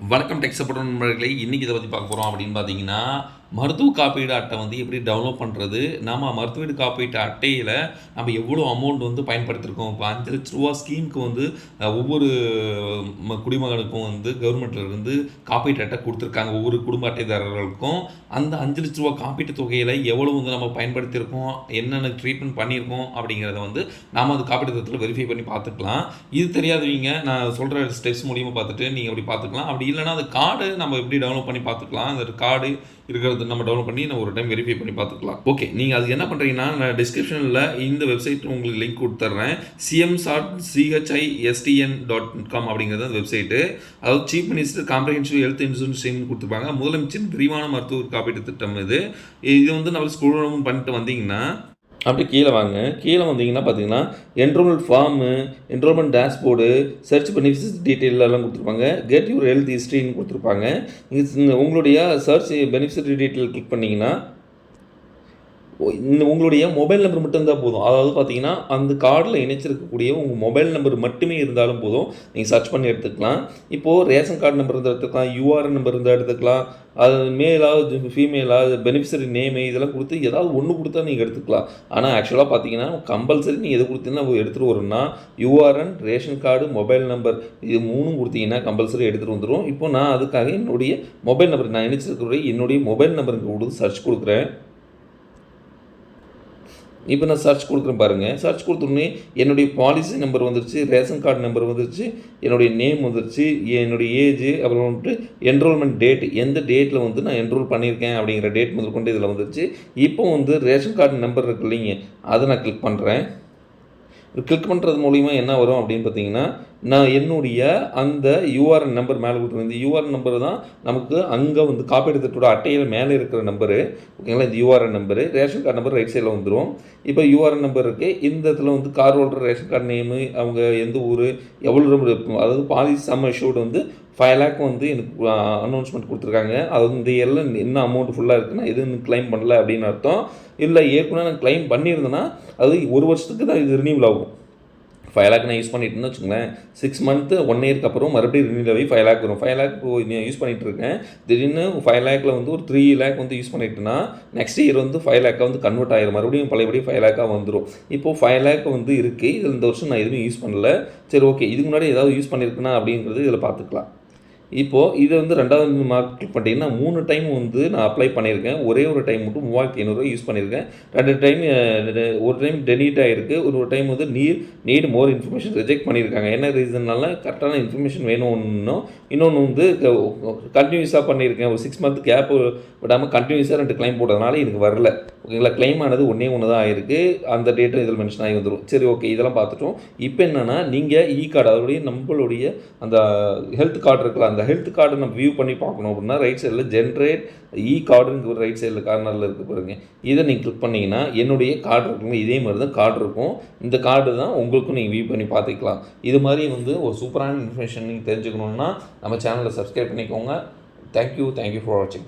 வணக்கம் tech support நண்பர்களே இன்றைக்கி இதை பற்றி பார்க்க போகிறோம் அப்படின்னு பார்த்தீங்கன்னா மருத்துவ காப்பீடு அட்டை வந்து எப்படி டவுன்லோட் பண்ணுறது நம்ம மருத்துவ காப்பீட்டு அட்டையில் நம்ம எவ்வளோ அமௌண்ட் வந்து பயன்படுத்தியிருக்கோம் இப்போ அஞ்சு லட்ச ரூபா ஸ்கீமுக்கு வந்து ஒவ்வொரு குடிமகனுக்கும் வந்து கவர்மெண்ட்லேருந்து காப்பீட்டு அட்டை கொடுத்துருக்காங்க. ஒவ்வொரு குடும்ப அட்டைதாரர்களுக்கும். அந்த அஞ்சு லட்ச ரூபா காப்பீட்டு தொகையில் எவ்வளோ வந்து நம்ம பயன்படுத்தியிருக்கோம்? என்னென்ன ட்ரீட்மெண்ட் பண்ணியிருக்கோம்? அப்படிங்கிறத வந்து நாம் அது காப்பீட்டு திட்டத்தில் வெரிஃபை பண்ணி பார்த்துக்கலாம். இது தெரியாதவங்க நான் சொல்கிற ஸ்டெப்ஸ் மூலியமாக பார்த்துட்டு நீங்கள் அப்படி பார்த்துக்கலாம். அப்படி இல்லைன்னா அந்த கார்டு நம்ம எப்படி டவுன்லோட் பண்ணி பார்த்துக்கலாம்? அந்த கார்டு இருக்கிறது நம்ம டவுன்லோட் பண்ணி நம்ம ஒரு டைம் வெரிஃபை பண்ணி பார்த்துக்கலாம். ஓகே நீங்கள் அது என்ன பண்ணுறீங்கன்னா நான் டிஸ்கிரிப்ஷனில் இந்த வெப்சைட் உங்களுக்கு லிங்க் கொடுத்துட்றேன் CM chat CHI STN dot com அப்படிங்கிறது அந்த வெப்சைட்டு அதாவது chief minister comprehensive health insurance scheme கொடுத்துருப்பாங்க. முதலமைச்சர் விரிவான மருத்துவ காப்பீட்டு திட்டம் இது. இது வந்து நம்ம ஸ்கூல் பண்ணிட்டு வந்தீங்கன்னா அப்படியே கீழே வாங்க. கீழே வந்தீங்கன்னா பார்த்தீங்கன்னா enrolment form enrolment dashboard search பண்ணி டீட்டெயில் எல்லாம் கொடுத்துருப்பாங்க. கெட் யூர் ஹெல்த் ஹிஸ்ட்ரின்னு கொடுத்துருப்பாங்க. இது உங்களுடைய சர்ச் பெனிஃபிஷரி டீட்டெயில் கிளிக் பண்ணிங்கன்னா இந்த உங்களுடைய மொபைல் நம்பர் மட்டும்தான் போதும். அதாவது பார்த்தீங்கன்னா அந்த கார்டில் இணைச்சிருக்கக்கூடிய உங்கள் மொபைல் நம்பர் மட்டுமே இருந்தாலும் போதும். நீங்கள் சர்ச் பண்ணி எடுத்துக்கலாம். இப்போது ரேஷன் கார்டு நம்பர் இருந்தால் எடுத்துக்கலாம் யூஆர்என் நம்பர் இருந்தால் எடுத்துக்கலாம். அது மேலாவது ஃபீமேலாக பெனிஃபிஷரி நேமு இதெல்லாம் கொடுத்து ஏதாவது ஒன்று கொடுத்தா நீங்கள் எடுத்துக்கலாம். ஆனால் ஆக்சுவலாக பார்த்தீங்கன்னா கம்பல்சரி நீங்கள் எது கொடுத்தீங்கன்னா எடுத்துகிட்டு வரும்னா URN ration card mobile number இது மூணும் கொடுத்தீங்கன்னா கம்பல்சரி எடுத்துகிட்டு வந்துடும் இப்போ நான் அதுக்காக என்னுடைய மொபைல் நம்பர் நான் இணைச்சிருக்கிற என்னுடைய மொபைல் நம்பருக்கு கொடுத்து சர்ச் கொடுக்குறேன். இப்போ நான் சர்ச் கொடுக்குறேன் பாருங்கள் சர்ச் கொடுத்தோடனே என்னுடைய பாலிசி நம்பர் வந்துருச்சு ரேஷன் கார்டு நம்பர் வந்துருச்சு என்னுடைய நேம் வந்துருச்சு என்னுடைய ஏஜ் அப்புறம் வந்துட்டு என்ரோல்மெண்ட் டேட் எந்த டேட்டில் வந்து நான் என்ரோல் பண்ணியிருக்கேன் அப்படிங்கிற டேட் முதல் கொண்டு இதில் வந்துருச்சு. இப்போ வந்து ரேஷன் கார்டு நம்பர் இருக்கு இல்லைங்க அதை நான் கிளிக் பண்ணுறேன் கிளிக் பண்ணுறது மூலிமா என்ன வரும் அப்படின்னு பார்த்தீங்கன்னா நான் என்னுடைய அந்த யூஆர்என் நம்பர் மேலே கொடுத்துருவேன் இந்த யூஆர்என் நம்பர் தான் நமக்கு அங்கே வந்து காப்பீடு திட்டத்தோட அட்டையில் மேலே இருக்கிற நம்பரு ஓகேங்களா இந்த URN number ration card number right சைடில் வந்துடும் இப்போ யூஆர்என் நம்பர் இருக்குது இந்த இடத்துல வந்து card holder ration card name அவங்க எந்த ஊர் எவ்வளோ நம்பர் அதாவது பாலிசி சம் இஷ்யூடு வந்து ஃபைவ் லேக் வந்து எனக்கு அனௌன்ஸ்மெண்ட் கொடுத்துருக்காங்க. அது வந்து இந்த இயரில் என்ன அமௌண்ட் ஃபுல்லாக இருக்குன்னா எதுவும் கிளைம் பண்ணல அப்படின்னு அர்த்தம். இல்லை ஏற்கனவே நான் கிளைம் பண்ணியிருந்தேன்னா அது ஒரு வருஷத்துக்கு தான் இது ரினியூவல் ஆகும். ஃபைவ் லேக் நான் யூஸ் பண்ணிட்டேன்னு வச்சுக்கோங்களேன். சிக்ஸ் மந்த்து ஒன் இயர்க்கு அப்புறம் மறுபடியும் ரினியூல் ஆகி ஃபைவ் லேக் வரும். ஃபைவ் லேக் யூஸ் பண்ணிட்டு இருக்கேன். திடீர்னு ஃபைவ் லேக்கில் வந்து ஒரு த்ரீ லேக் வந்து யூஸ் பண்ணிட்டேன்னா நெக்ஸ்ட் இயர் வந்து ஃபைவ் லேக்காக வந்து கன்வெர்ட் ஆயிரும். மறுபடியும் பழையபடி ஃபைவ் லேக்காக வந்துடும் இப்போது ஃபைவ் லேக் வந்து இருக்குது இதில் இந்த வருஷம் நான் எதுவும் யூஸ் பண்ணல. சரி ஓகே இதுக்கு முன்னாடி ஏதாவது யூஸ் பண்ணியிருக்கேனா அப்படிங்கிறது இதில் பார்த்துக்கலாம். இப்போது இது வந்து ரெண்டாவது மார்க் கிளிக் பண்ணிட்டீங்கன்னா மூணு டைம் வந்து நான் அப்ளை பண்ணியிருக்கேன். ஒரே ஒரு டைம் மட்டும் மூவாயிரத்தி ஐநூறுரூவா யூஸ் பண்ணியிருக்கேன். ரெண்டு டைம் ஒரு டைம் டெலீட் ஆகிருக்கு ஒரு ஒரு டைம் வந்து நீர் நீட் மோர் இன்ஃபர்மேஷன் ரிஜெக்ட் பண்ணியிருக்காங்க. என்ன ரீசன்னால கரெக்டான இன்ஃபர்மேஷன் வேணும்னும் இன்னொன்று வந்து கண்டினியூஸாக பண்ணியிருக்கேன். ஒரு சிக்ஸ் மந்த் கேப் விடாமல் கண்டினியூஸாக ரெண்டு கிளைம் போட்டதுனால எனக்கு வரல. ஓகேங்களா? கிளைம் ஆனது ஒன்றே ஒன்று தான் ஆயிருக்கு. அந்த டேட்டும் இதில் மென்ஷன் ஆகி வந்துடும் சரி ஓகே இதெல்லாம் பார்த்துட்டோம். இப்போ என்னென்னா நீங்கள் இ கார்டு அதோடைய நம்மளுடைய அந்த ஹெல்த் கார்டு இருக்கலாம் அந்த ஹெல்த் கார்டு நம்ம வியூ பண்ணி பார்க்கணும் அப்படின்னா ரைட் சைடில் ஜென்ரேட் இ கார்டுங்கிற ஒரு ரைட் சைடில் கார்னரில் இருக்குது பாருங்க. இதை நீங்கள் கிளிக் பண்ணிங்கன்னா என்னுடைய கார்டு இருக்குங்க. இதே மாதிரி தான் கார்டு இருக்கும். இந்த கார்டு தான் உங்களுக்கும் நீங்கள் வியூ பண்ணி பார்த்துக்கலாம். இது மாதிரி வந்து ஒரு சூப்பரான இன்ஃபர்மேஷன் நீங்கள் தெரிஞ்சுக்கணுன்னா நம்ம சேனலை சப்ஸ்கிரைப் பண்ணிக்கோங்க. தேங்க்யூ தேங்க்யூ ஃபார் வாட்சிங்